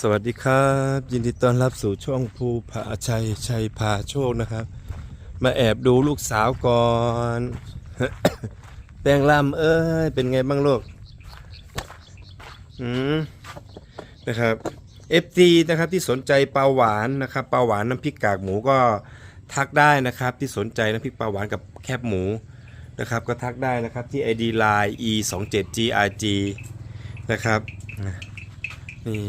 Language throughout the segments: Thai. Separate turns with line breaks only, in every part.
สวัสดีครับ ยินดีต้อนรับสู่ช่องภูผาชัยชัยพาโชคนะครับ มาแอบดูลูกสาวก่อนแปลงลำเอ้ยเป็นไงบ้างลูกอืมนะครับ FT นะครับที่สนใจปลาหวานนะครับปลาหวานน้ำพริกกากหมูก็ทักได้นะครับ ที่สนใจน้ำพริกปลาหวานกับแคบหมูนะครับ ก็ทักได้นะครับที่ ID Line e 2 7 grg นะครับนี่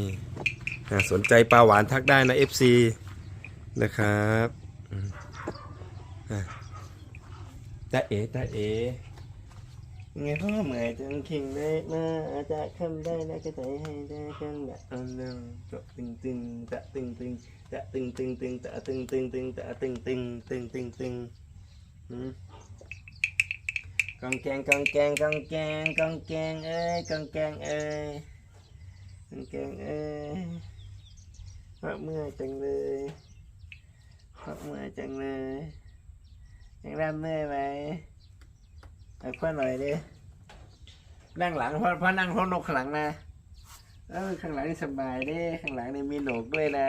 สนใจปลาหวานทักได้นะ FC นะครับตาเอ๋ตาเอ๋ไงพ่อเหมื่อยจังคิงได้มาอาจจะคำได้นะก็ใจให้ได้กันแบบอันนึงจะตึงตึงจะตึงตึงจะตึงตึงตึงจะตึงตึงตึงจะตึงตึงตึงตึงตึงกองแกงกองแกงกองแกงกองแกงเอ้ยกองแกงเอ้ยกองแกงเอ้ย พักเมื่อยจังเลยพักเมื่อยจังเลยยังร่ำเมื่อยไหมเอาพ่อหน่อยดินั่งหลังพ่อพ่อนั่งพ่อนกข้างหลังนะเออข้างหลังนี่สบายด้ข้างหลังนี่มีโหนกด้วยนะ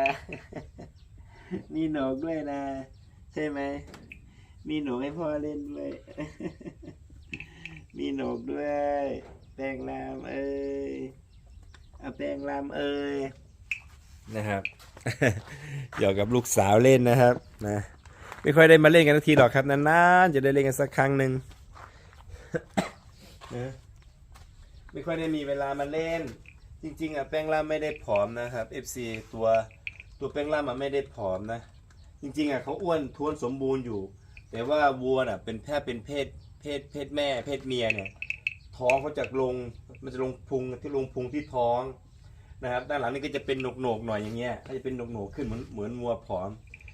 มีโหนกด้วยนะ ใช่ไหมมีหนกให้พ่อเล่นด้วย มีหนกด้วย แปลงรามเอ้ยเอาแปลงรามเอ้ย นะครับหยอกกับลูกสาวเล่นนะครับนะไม่ค่อยได้มาเล่นกันทักทีหรอกครับนานๆจะได้เล่นกันสักครั้งหนึ่งนะไม่ค่อยได้มีเวลามาเล่น จริง ๆอะแป้งล่ามไม่ได้ผอมนะครับ FC ตัวตัวแป้งล่ามอะไม่ได้ผอมนะ จริงๆอะเขาอ้วนท้วนสมบูรณ์อยู่ แต่ว่าวัวน่ะเป็นแพทย์เป็นเพศเพศเพศแม่เพศเมียเนี่ยท้องเขาจะลงมันจะลงพุงที่ลงพุงที่ท้อง นะครับด้านหลังนี่ก็จะเป็นหนกๆหน่อยอย่างเงี้ยก็จะเป็นหนกๆขึ้นเหมือนเหมือนวัวผอม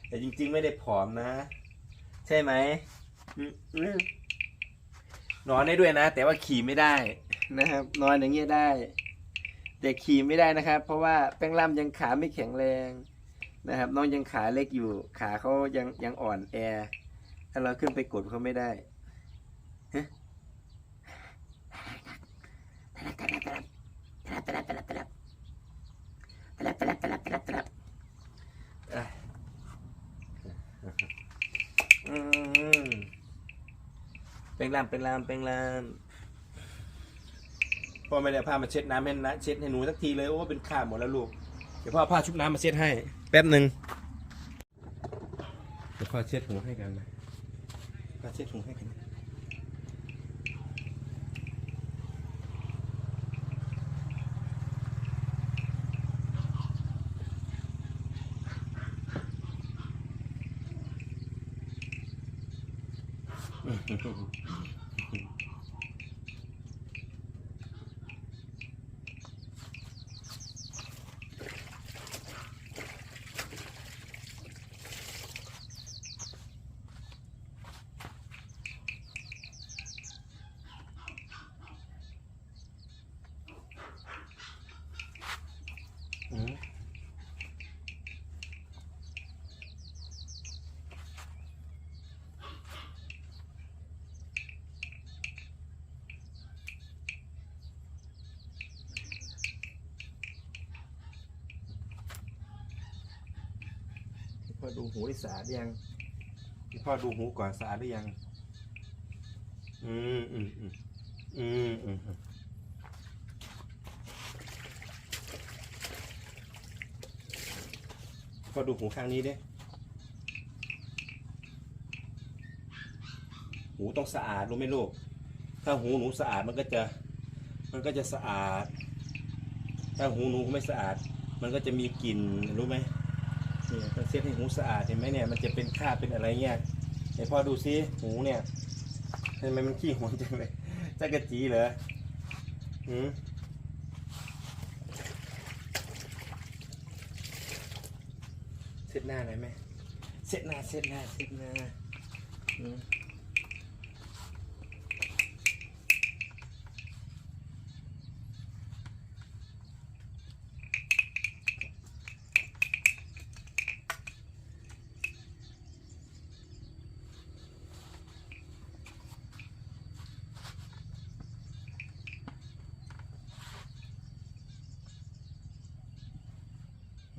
แต่จริง ๆ ไม่ได้ผอมนะ ใช่ไหมอืมอืมนอนได้ด้วยนะ แต่ว่าขี่ไม่ได้นะครับ นอนอย่างเงี้ยได้แต่ขี่ไม่ได้นะครับ เพราะว่าแป้งล่ำยังขาไม่แข็งแรงนะครับ น้องยังขาเล็กอยู่ ขาเขายังยังอ่อนแอถ้าเราขึ้นไปกดเขาไม่ได้ฮะ ตลับตลับตลับตลับตลับอะอืมเป็น ลามเป็นลามเป็นลามพ่อไม่ได้เอาผ้ามาเช็ดน้ำให้นะเช็ดให้หนูสักทีเลยโอ้เป็นข่าหมดแล้วลูกเดี๋ยวพ่อเอาผ้าชุบน้ำมาเช็ดให้ แป๊บหนึ่งเดี๋ยวพ่อเช็ดหูให้กันนะพ่อเช็ดหูให้กันนะ 嗯哼哼 ดูหูได้สะอาดยังพ่อดูหูก่อนสะอาดหรือยัง อืมอืมอืมอืมอืมอืมก็ดูหูข้างนี้ดิหูต้องสะอาดรู้ไหมลูก ถ้าหูหนูสะอาดมันก็จะ มันก็จะสะอาด ถ้าหูหนูไม่สะอาด มันก็จะมีกลิ่นรู้ไหม เนี่ยต้องเช็ดให้หูสะอาดเห็นไหมเนี่ยมันจะเป็นคราบเป็นอะไรเงี้ยเดี๋ยวพ่อดูซิหูเนี่ยทำไมมันขี้หัวจังเลยจักระจีเหรอหืมเช็ดหน้าหน่อยไหมเช็ดหน้าเช็ดหน้าเช็ดหน้าอืม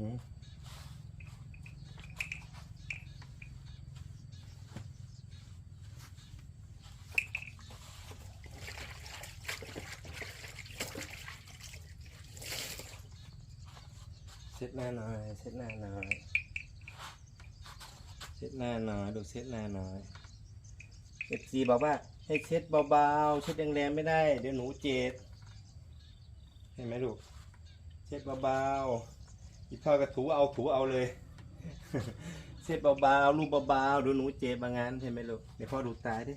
เช็ดหน้าหน่อยเช็ดหน้าหน่อยเช็ดหน้าหน่อยดูเช็ดหน้าหน่อยเอฟซีบอกว่าให้เช็ดเบาๆเช็ดแรงๆไม่ได้ เดี๋ยวหนูเจ็บเห็นไหมลูกเช็ดเบาๆ อีพ่อก็ถูเอาถูเอาเลย เช็ดเบาๆลูบเบาๆดูหนูเจ็บบางงานเห็นไหมลูกเดี๋ยวพ่อดูตาดิ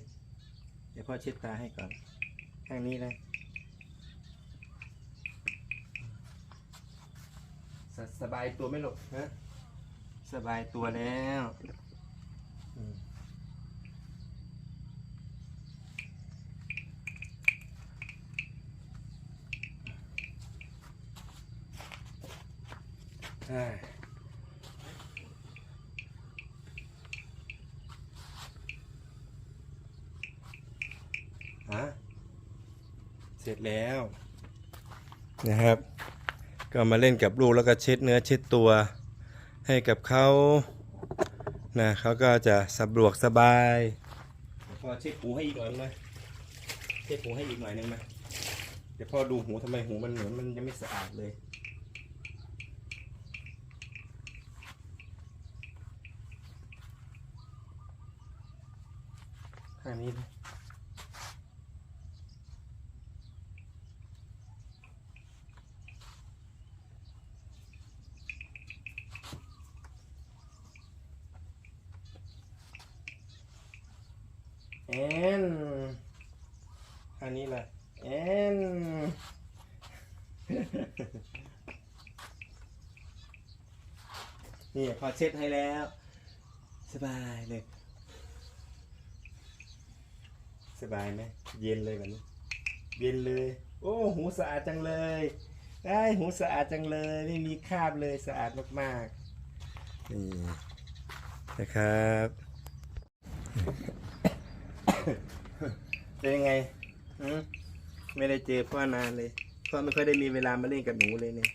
เดี๋ยวพ่อเช็ดตาให้ก่อนข้างนี้เลยสสบายตัวไหมลูกฮะสบายตัวแล้ว อ้ยฮะเสร็จแล้วนะครับ ก็มาเล่นกับลูกแล้วก็เช็ดเนื้อเช็ดตัวให้กับเขานะเขาก็จะสะดวกสบายพอเช็ดหูให้อีกหน่อยไหมเช็ดหูให้อีกหน่อยหนึงไหมเดี๋ยวพ่อดูหูทำไมหูมันเหมือนมันยังไม่สะอาดเลยางนี้นะแอนข้างนี้ล่ะแอนนี่พอเช็ดให้แล้ว สบายเลย สบายไหมเย็นเลยแบบนี้ เย็นเลย โอ้หูสะอาดจังเลยได้หูสะอาดจังเลย ไม่มีคราบเลยสะอาดมากๆนี่นะครับเป็นยังไงหืมไม่ได้เจอพ่อนานเลยพ่อไม่ค่อยได้มีเวลามาเล่นกับหนูเลยเนี่ย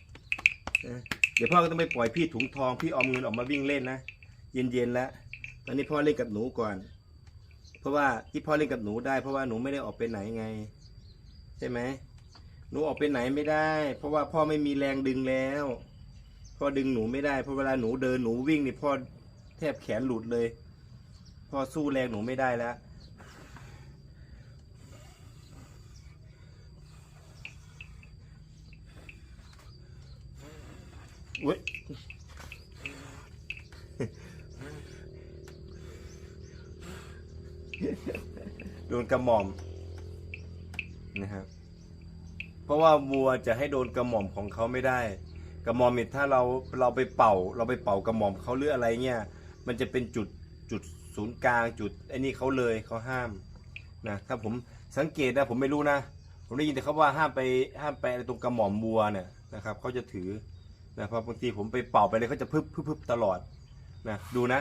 นะเดี๋ยวพ่อก็ต้องไปปล่อยพี่ถุงทองพี่ออมเงินออกมาวิ่งเล่นนะเย็นๆแล้วตอนนี้พ่อเล่นกับหนูก่อน เพราะว่าที่พ่อเล่นกับหนูได้เพราะว่าหนูไม่ได้ออกไปไหนไง ใช่ไหมหนูออกไปไหนไม่ได้ เพราะว่าพ่อไม่มีแรงดึงแล้วพ่อดึงหนูไม่ได้เพราะเวลาหนูเดินหนูวิ่งนี่พ่อแทบแขนหลุดเลยพ่อสู้แรงหนูไม่ได้แล้วอุ้ย โดนกระหม่อมนะครับ เพราะว่าวัวจะให้โดนกระหม่อมของเขาไม่ได้ กระหม่อมเนี่ยถ้าเราเราไปเป่า เราไปเป่ากระหม่อมเขาหรืออะไรเงี้ยมันจะเป็นจุดจุดศูนย์กลางจุดไอ้นี่เขาเลยเขาห้ามนะถ้าผมสังเกตนะผมไม่รู้นะผมได้ยินแต่เขาว่าห้ามไปห้ามไปตรงกระหม่อมวัวเนี่ยนะครับเขาจะถือนะเพราะบางทีผมไปเป่าไปเลยเขาจะพึบพึบพึบตลอดนะดูนะ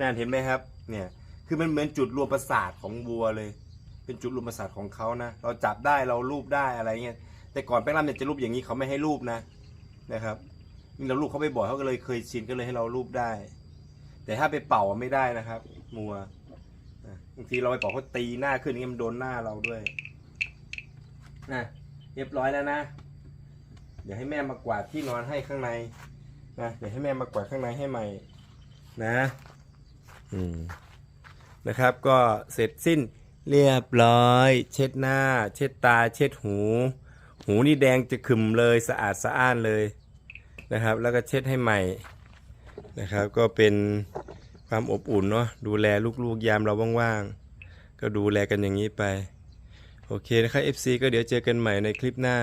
นั่นเห็นไหมครับ เนี่ย คือมันเหมือนจุดรวมประสาทของวัวเลย เป็นจุดรวมประสาทของเขานะ เราจับได้เราลูบได้อะไรเงี้ย แต่ก่อนแป้งรำเนี่ยจะรูปอย่างนี้เขาไม่ให้รูปนะ นะครับนี่เราลูบเขาไปบ่อยเขาก็เลยเคยชินก็เลยให้เรารูปได้ แต่ถ้าไปเป่าไม่ได้นะครับมัวบางทีเราไปเป่าเขาตีหน้าขึ้นอย่างเงี้ยมันโดนหน้าเราด้วยนะเรียบร้อยแล้วนะ เดี๋ยวให้แม่มากวาดที่นอนให้ข้างในนะเดี๋ยวให้แม่มากวาดข้างในให้ใหม่นะ นะครับก็เสร็จสิ้นเรียบร้อย เช็ดหน้า เช็ดตา เช็ดหู หูนี่แดงจะขึมเลยสะอาดสะอ้านเลยนะครับ แล้วก็เช็ดให้ใหม่นะครับ ก็เป็นความอบอุ่นเนาะดูแลลูกๆยามเราว่างๆก็ดูแลกันอย่างนี้ไป โอเคนะครับ FC ก็เดี๋ยวเจอกันใหม่ในคลิปหน้า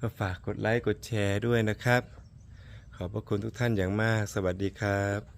ก็ฝากกดไลค์กดแชร์ด้วยนะครับ ขอบพระคุณทุกท่านอย่างมาก สวัสดีครับ